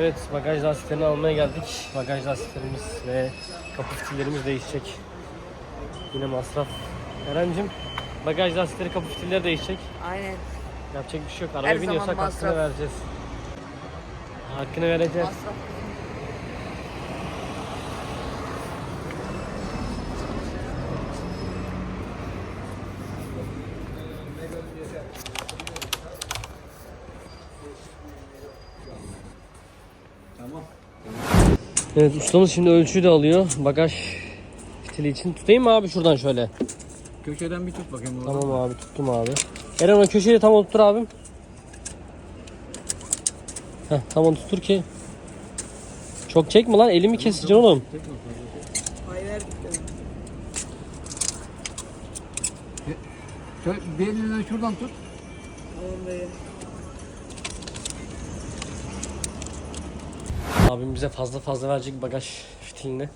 Evet bagaj lastiklerini almaya geldik. Bagaj lastiklerimiz ve kapı fitillerimiz değişecek. Yine masraf. Eren'cim bagaj lastikleri kapı fitilleri değişecek. Aynen. Yapacak bir şey yok. Her Arabaya zaman biniyorsak hakkını masraf. vereceğiz. Hakkını vereceğiz. Masraf. Evet ustamız şimdi ölçüyü de alıyor. Bagaj fitili için. Tutayım mı abi şuradan şöyle? Köşeden bir tut bakayım oradan. Tamam abi tuttum abi. Eren o köşeyi tam oturtur abim. Heh tam oturtur ki. Çok çekme lan elimi keseceksin oğlum. Şöyle bir elinden şuradan tut. Tamam dayı. Abim bize fazla fazla verecek bagaj fitilini.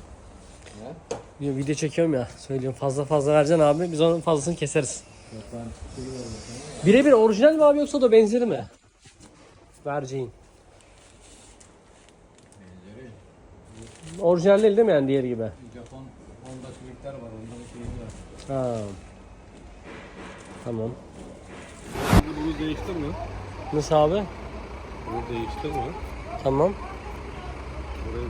Bir video çekiyorum ya söylüyorum fazla fazla vereceksin abi biz onun fazlasını keseriz. Birebir orijinal mi abi yoksa da benzeri mi? Vereceğin. Orijinal değil değil mi yani diğeri gibi? Japon Honda Civic'ler var. Onların şeyi var. Ha. Tamam. Bunu değiştirme. Nasıl abi? Bunu değiştirme. Tamam. Değil.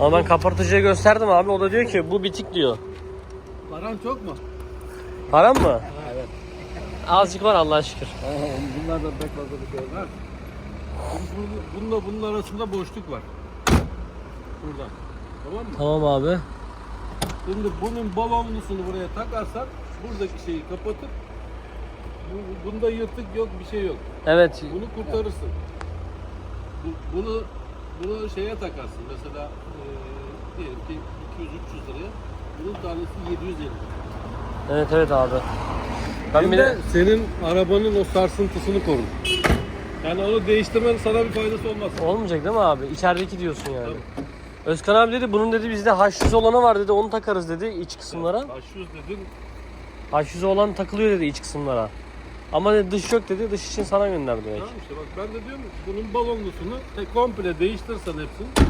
Ama ben kapatıcıya gösterdim abi o da diyor ki bu bitik diyor. Paran çok mu? Param mı? evet. Azıcık var Allah'a şükür. Bunlar da pek fazla bir şey var. Bununla bunun arasında boşluk var. Burada. Tamam mı? Tamam abi. Şimdi bunun balonlusunu buraya takarsak buradaki şeyi kapatıp bu, bunda yırtık yok bir şey yok. Evet. Bunu kurtarırsın. Bu- bunu bunu şeye takarsın mesela eee diyelim ki 200-300 liraya bunun tanesi 750 lira. Evet evet abi. Ben Hem bir de de senin arabanın o sarsıntısını korur. Yani onu değiştirmenin sana bir faydası olmaz. olmayacak değil mi abi? İçerideki diyorsun yani. Özkan abi dedi bunun dedi bizde H100 olanı var dedi onu takarız dedi iç kısımlara. H100 dedin H100 olan takılıyor dedi iç kısımlara. Ama dedi, dış yok dedi dış için sana gönderdi demek. Tamam işte bak ben de diyorum bunun balonlusunu te komple değiştirsen hepsini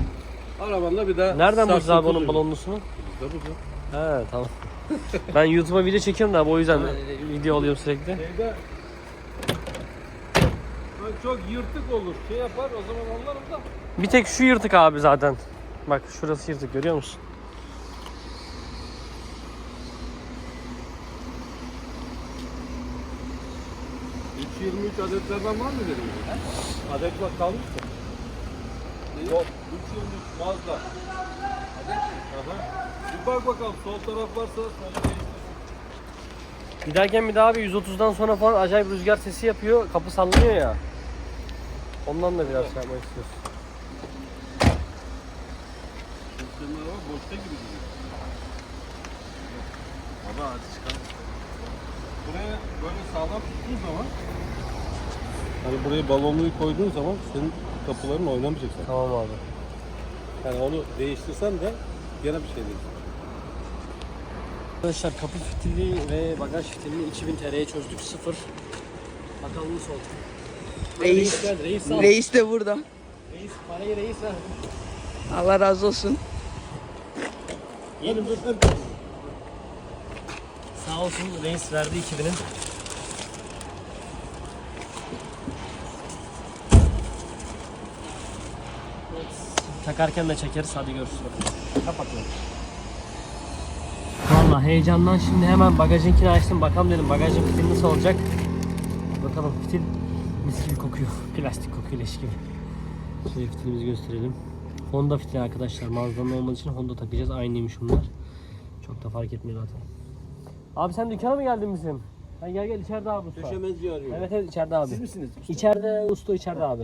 arabanla bir daha Nereden bulacağız abi onun balonlusunu? Bizde bu. He tamam. ben YouTube'a video çekiyorum da abi o yüzden video alıyorum sürekli. Şeyde çok yırtık olur şey yapar o zaman anlarım da. Bir tek şu yırtık abi zaten. Bak şurası yırtık görüyor musun? Üç 23 adetlerden var mı dedim? Adet bak kalmış mı? Yok. 323 Mazda. Adet mi? Aha. Bir bak bakalım sol taraf varsa değiştir. Giderken bir daha abi 130'dan sonra falan acayip rüzgar sesi yapıyor. Kapı sallanıyor ya. Ondan da biraz şey yapmak istiyoruz. Senin araba boşta gibi duruyor. Baba hadi çıkalım. Buraya böyle sağlam tuttuğun zaman Hani buraya balonluyu koyduğun zaman senin kapıların oynamayacak zaten. Tamam abi. Yani onu değiştirsen de gene bir şey değil. Arkadaşlar kapı fitili ve bagaj fitilini 2000 TL'ye çözdük. Sıfır. Bakalım nasıl olacak. Reis. Reis ol. Reis de burada. Reis, parayı reis ver. Allah razı olsun. Dur dur. Sağ olsun reis verdi 2000'in. Evet, Takarken de çekeriz. Hadi görüşürüz. Kapatıyorum. Valla heyecandan şimdi hemen bagajınkini açtım. Bakalım dedim bagajın fitil nasıl olacak. Bakalım fitil mis gibi kokuyor. Plastik kokuyor leş gibi. Şöyle fitilimizi gösterelim. Honda fitili arkadaşlar. Mazda'nın olmadığı için Honda takacağız. Aynıymış bunlar. Çok da fark etmiyor zaten. Abi sen dükkana mı geldin bizim? Ha, gel gel içeride abi usta. Döşemezci arıyor. Evet evet içeride abi. Siz misiniz? İçeride usta içeride abi.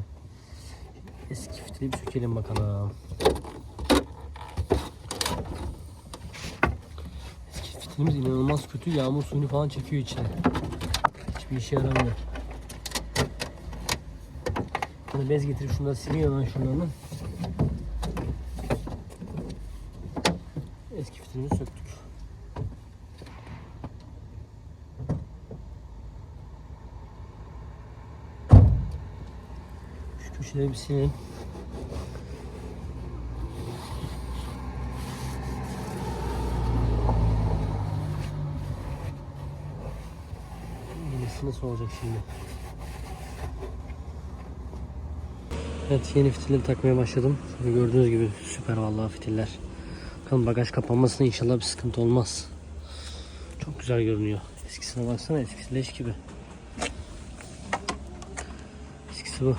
Eski fitili bir sökelim bakalım. Eski fitilimiz inanılmaz kötü. Yağmur suyunu falan çekiyor içine. Hiçbir işe yaramıyor. Hani bez getirip şunları siliyor lan şunlarını. Eski fitilimizi söktük. Köşeleri bir. Yenisi nasıl olacak şimdi? Evet yeni fitilleri takmaya başladım. Şöyle gördüğünüz gibi süper vallahi fitiller. Bakalım bagaj kapanmasına inşallah bir sıkıntı olmaz. Çok güzel görünüyor. Eskisine baksana eskisi leş gibi. Eskisi bu.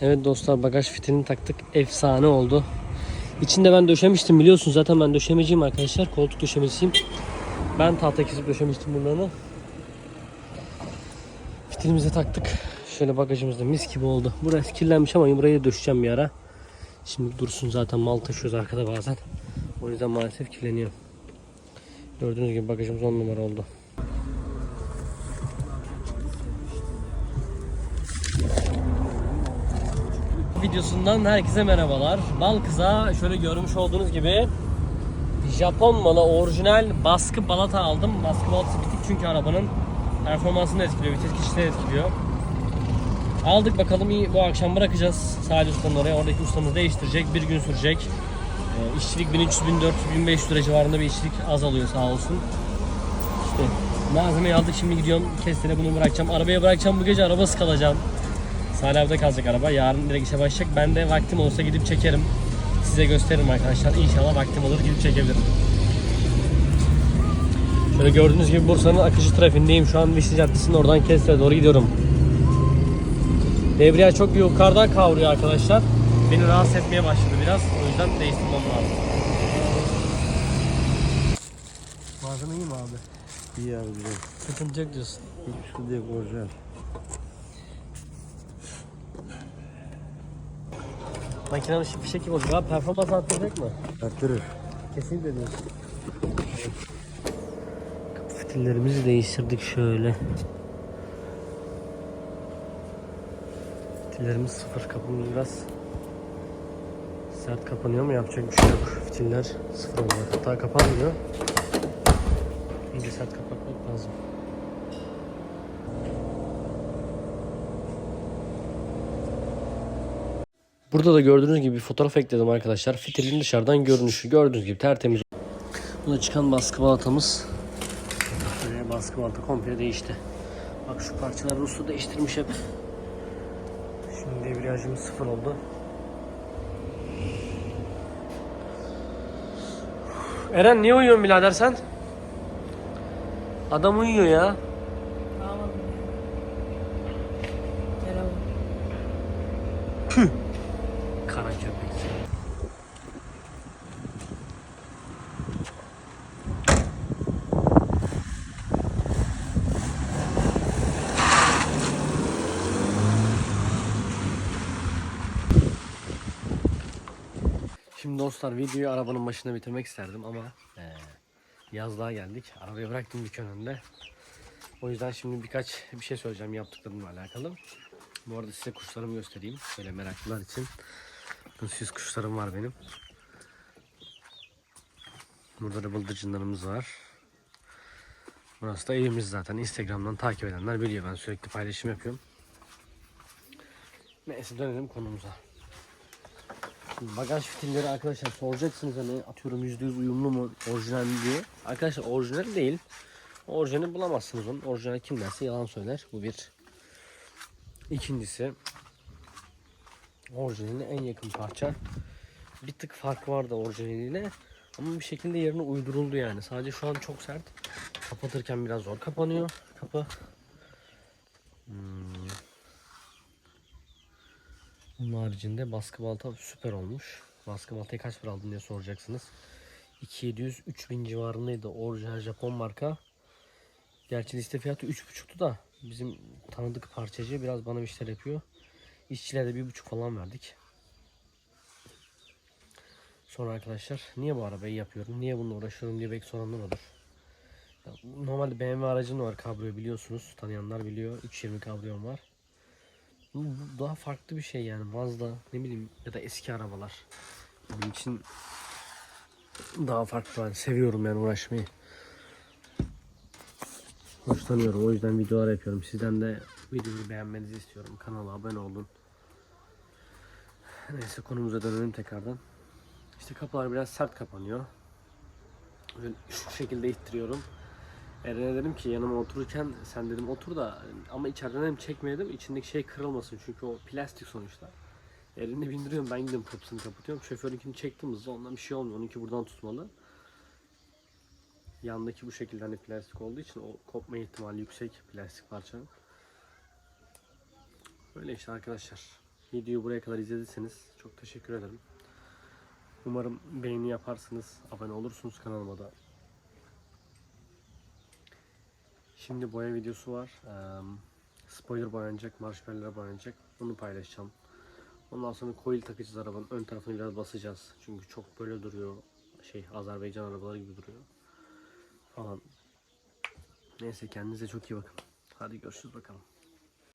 Evet dostlar bagaj fitilini taktık. Efsane oldu. İçinde ben döşemiştim biliyorsunuz zaten ben döşemeciyim arkadaşlar. Koltuk döşemecisiyim. Ben tahta kesip döşemiştim bunları. Fitilimizi taktık. Şöyle bagajımızda mis gibi oldu. Burası kirlenmiş ama burayı döşeceğim bir ara. Şimdi dursun zaten mal taşıyoruz arkada bazen. O yüzden maalesef kirleniyor. Gördüğünüz gibi bagajımız 10 numara oldu. Videosundan herkese merhabalar. Bal kıza şöyle görmüş olduğunuz gibi Japon malı orijinal baskı balata aldım. Baskı balatası bitik çünkü arabanın performansını etkiliyor, vites geçişleri etkiliyor. Aldık bakalım iyi bu akşam bırakacağız Salih Usta'nın oraya. Oradaki ustamız değiştirecek. Bir gün sürecek. Ee, işçilik 1300, 1400, 1500 lira civarında bir işçilik az alıyor sağ olsun. İşte malzemeyi aldık şimdi gidiyorum kestire bunu bırakacağım. Arabaya bırakacağım bu gece arabası kalacağım. Salih abide kalacak araba. Yarın direkt işe başlayacak. Ben de vaktim olsa gidip çekerim. Size gösteririm arkadaşlar. İnşallah vaktim olur gidip çekebilirim. Şöyle gördüğünüz gibi Bursa'nın akıcı trafiğindeyim. Şu an Vişli Caddesi'nin oradan Kestir'e doğru gidiyorum. Debriyaj çok yukarıdan kavruyor arkadaşlar. Beni rahatsız etmeye başladı biraz. O yüzden değiştirmem lazım. Malzeme iyi mi abi? İyi abi güzel. Sıkıntı yok diyorsun. Hiçbir sıkıntı yok orijinal. Makinenin bir şekil olacak abi. Performans arttıracak mı? Arttırır. Kesinlikle diyorsun. Kapı fitillerimizi değiştirdik şöyle. Fitillerimiz sıfır. Kapımız biraz sert kapanıyor ama yapacak bir şey yok. Fitiller sıfır olacak. Hatta kapanmıyor. İyice sert kapatmak lazım. Burada da gördüğünüz gibi bir fotoğraf ekledim arkadaşlar. Fitilin dışarıdan görünüşü gördüğünüz gibi tertemiz. Bu da çıkan baskı balatamız. Şöyle baskı balata komple değişti. Bak şu parçaları usta değiştirmiş hep. Şimdi debriyajımız sıfır oldu. Eren niye uyuyorsun birader sen? Adam uyuyor ya. Şimdi dostlar videoyu arabanın başında bitirmek isterdim ama eee yazlığa geldik. Arabayı bıraktım dükkan önünde. O yüzden şimdi birkaç bir şey söyleyeceğim yaptıklarımla alakalı. Bu arada size kuşlarımı göstereyim. Böyle meraklılar için. Bu süs kuşlarım var benim. Burada da bıldırcınlarımız var. Burası da evimiz zaten. Instagram'dan takip edenler biliyor. Ben sürekli paylaşım yapıyorum. Neyse dönelim konumuza. Bagaj fitilleri arkadaşlar soracaksınız hani atıyorum %100 uyumlu mu orijinal mi diye. Arkadaşlar orijinal değil. Orijinali bulamazsınız onun. Orijinal kim derse yalan söyler. Bu bir. İkincisi orijinaline en yakın parça. Bir tık fark vardı orijinaliyle. Ama bir şekilde yerine uyduruldu yani. Sadece şu an çok sert. Kapatırken biraz zor kapanıyor kapı. Hmm. Bunun haricinde baskı balta süper olmuş. Baskı baltayı kaç para aldın diye soracaksınız. 2700-3000 civarındaydı orijinal Japon marka. Gerçi liste fiyatı 3.5'tu da bizim tanıdık parçacı biraz bana bir işler yapıyor. İşçilere de 1.5 falan verdik. Sonra arkadaşlar niye bu arabayı yapıyorum, niye bununla uğraşıyorum diye belki soranlar olur. Normalde BMW aracım var kabrio biliyorsunuz. Tanıyanlar biliyor. 320 kabriom var. Bu, daha farklı bir şey yani. Mazda ne bileyim ya da eski arabalar. Benim için daha farklı. Yani seviyorum yani uğraşmayı. Hoşlanıyorum. O yüzden videolar yapıyorum. Sizden de videoyu beğenmenizi istiyorum. Kanala abone olun. Neyse konumuza dönelim tekrardan. İşte kapılar biraz sert kapanıyor. Böyle şu şekilde ittiriyorum. Eren'e dedim ki yanıma otururken sen dedim otur da ama içeriden dedim çekme dedim içindeki şey kırılmasın çünkü o plastik sonuçta. Eren'i bindiriyorum ben gidiyorum kapısını kapatıyorum. Şoförünkini çektim hızlı ondan bir şey olmuyor. Onunki buradan tutmalı. Yandaki bu şekilde hani plastik olduğu için o kopma ihtimali yüksek plastik parçanın. Böyle işte arkadaşlar. Videoyu buraya kadar izlediyseniz çok teşekkür ederim. Umarım beğeni yaparsınız, abone olursunuz kanalıma da. Şimdi boya videosu var. Spoiler boyanacak, marshmallow'lar boyanacak. Bunu paylaşacağım. Ondan sonra coil takacağız arabanın. Ön tarafını biraz basacağız. Çünkü çok böyle duruyor. Şey Azerbaycan arabaları gibi duruyor. Falan. Neyse kendinize çok iyi bakın. Hadi görüşürüz bakalım.